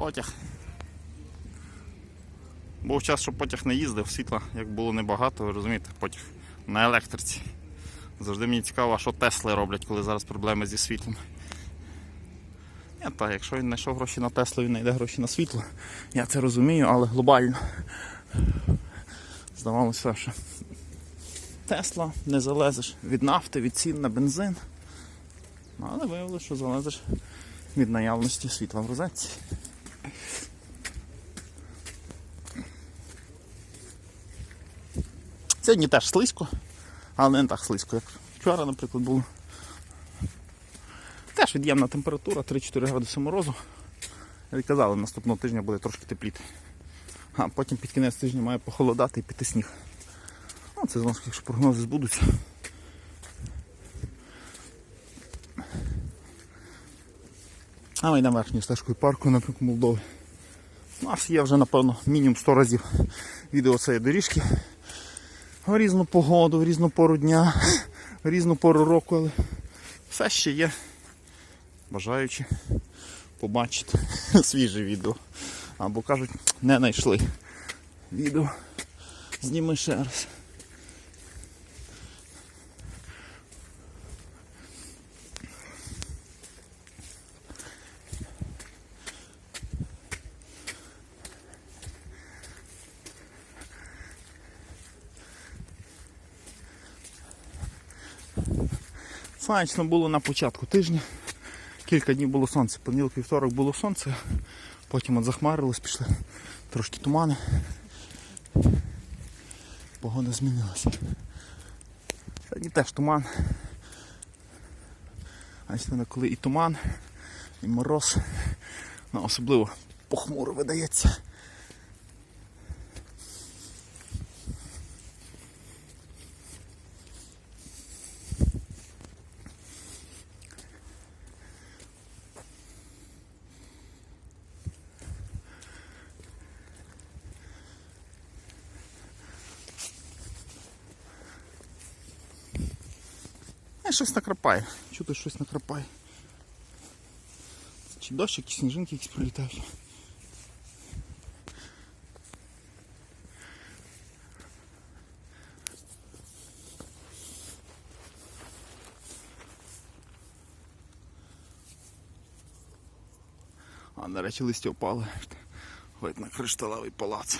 Потяг. Був час, що потяг не їздив, світла як було небагато, ви розумієте, потяг на електриці. Завжди мені цікаво, що Тесли роблять, коли зараз проблеми зі світлом. Ні, та, якщо він знайшов гроші на Теслу, він знайде гроші на світло. Я це розумію, але глобально. Здавалося, що Тесла не залезеш від нафти, від цін на бензин. Ну, Але виявилося, що залезеш від наявності світла в розетці. Сьогодні теж слизько, але не так слизько, як вчора, наприклад, було. Теж від'ємна температура, 3-4 градуси морозу. Як казали, наступного тижня буде трошки тепліти. А потім під кінець тижня має похолодати і піти сніг. Ну, це знову якщо прогнози збудуться. А ми йдемо верхньою стежкою парку напрямку Молдови. У нас є вже, напевно, мінімум 100 разів відео цієї доріжки. В різну погоду, в різну пору дня, в різну пору року, але все ще є бажаючи побачити свіже відео. Або кажуть, не знайшли відео. Зніми ще раз. Сонячно було на початку тижня. Кілька днів було сонце. Понеділок, вівторок було сонце, потім от захмарилось, пішли трошки тумани. Погода змінилася. Сьогодні теж туман. А коли і туман, і мороз, ну, особливо похмуро видається. Е, щось накрапає. Чути щось накрапає. Чи дощ, якісь сніжинки якісь прилітають. А, до речі, листя впали. Видно кришталевий палац.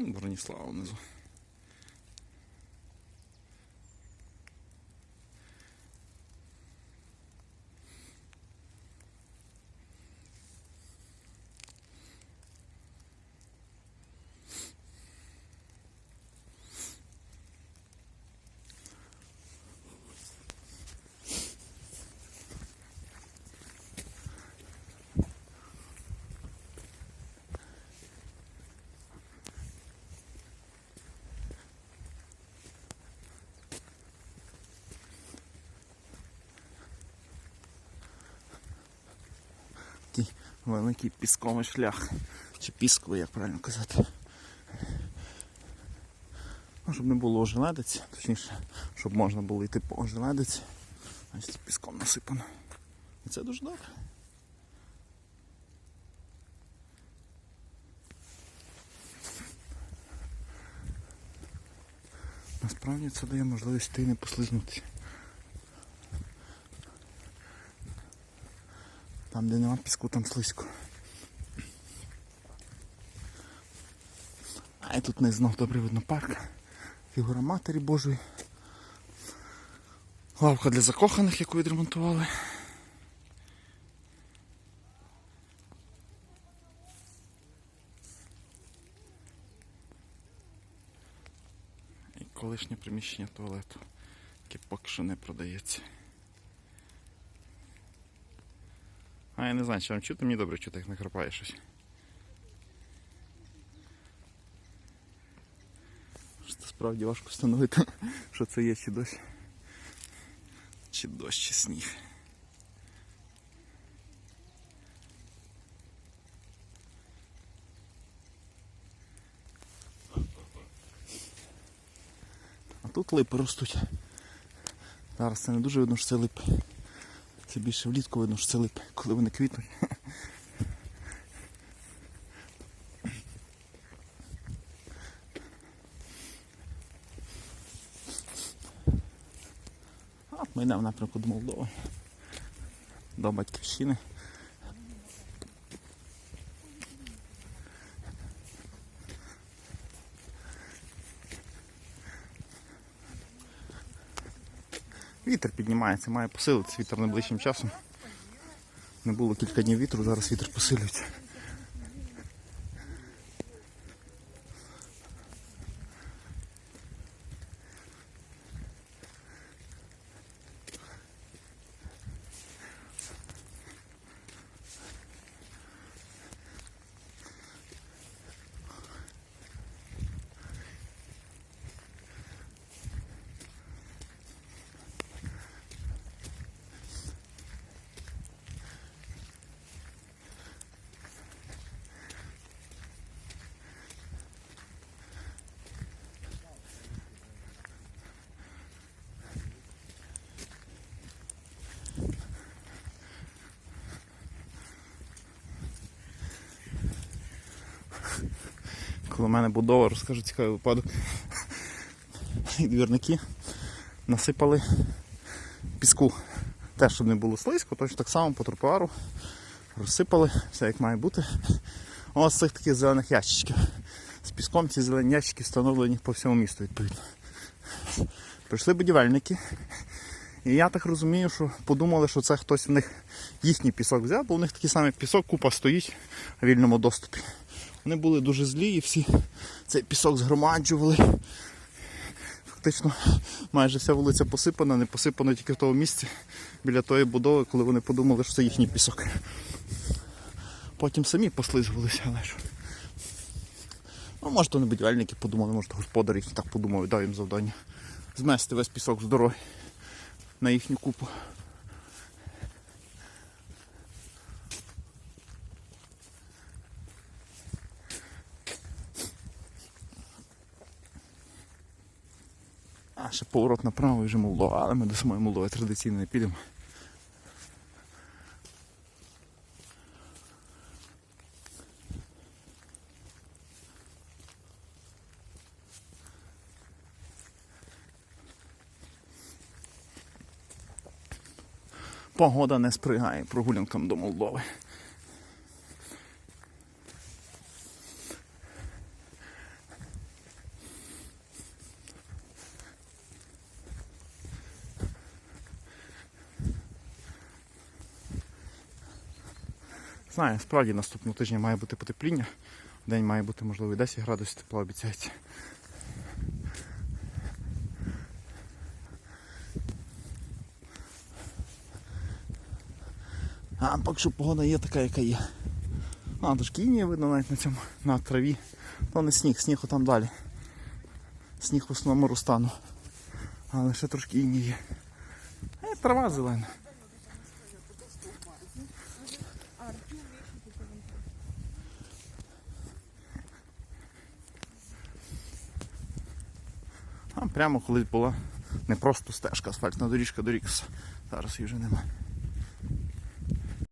Броніслава внизу. такий великий пісковий шлях. Чи пісковий, як правильно казати. Ну, Щоб не було ожеледиць, точніше, щоб можна було йти по ожеледиці. Ось піском насипано. І це дуже добре. Насправді це дає можливість йти не послизнутися. Там, де нема піску, там слизько. А і тут не знов добре видно парк. Фігура Матері Божої. Лавка для закоханих, яку відремонтували. І колишнє приміщення туалету, яке поки що не продається. А я не знаю, чи вам чути, мені добре чути, як накрапає щось. Що справді важко встановити, що це є чи дощ. Чи дощ, чи сніг. А тут липи ростуть. Зараз це не дуже видно, що це липи. Це більше влітку видно, що це липи, коли вони квітнуть. Ми йдемо в напрямку до Молдови. До батьківщини. Вітер піднімається, має посилитися вітер найближчим часом. Не було кілька днів вітру, зараз вітер посилюється. Коли в мене будова, розкажу цікавий випадок. І двірники насипали піску. Те, щоб не було слизько, точно так само по тротуару розсипали, все як має бути. Ось цих таких зелених ящичків. З піском ці зелені ящики встановлені по всьому місту, відповідно. Прийшли будівельники. І я так розумію, що подумали, що це хтось в них їхній пісок взяв, бо у них такий самий пісок, купа стоїть в вільному доступі. Вони були дуже злі і всі цей пісок згромаджували. Фактично майже вся вулиця посипана, не посипана тільки в тому місці біля тої будови, коли вони подумали, що це їхній пісок. Потім самі послизувалися, але що. Ну, може, то не будівельники подумали, може, то господар їх так подумав дав їм завдання. Змести весь пісок з дороги на їхню купу. Ще поворот направо і вже Молдова, але ми до самої Молдови традиційно не підемо. Погода не сприяє прогулянкам до Молдови. Знаю, справді наступного тижня має бути потепління. День має бути, можливо, і 10 градусів тепла обіцяється. А поки що погода є така, яка є. А, трошки інія видно навіть на цьому, на траві. То не сніг, сніг отам далі. Сніг в основному рустану. Але ще трошки інії є. А є трава зелена. Прямо колись була не просто стежка, асфальтна доріжка до Рікса. Зараз її вже немає.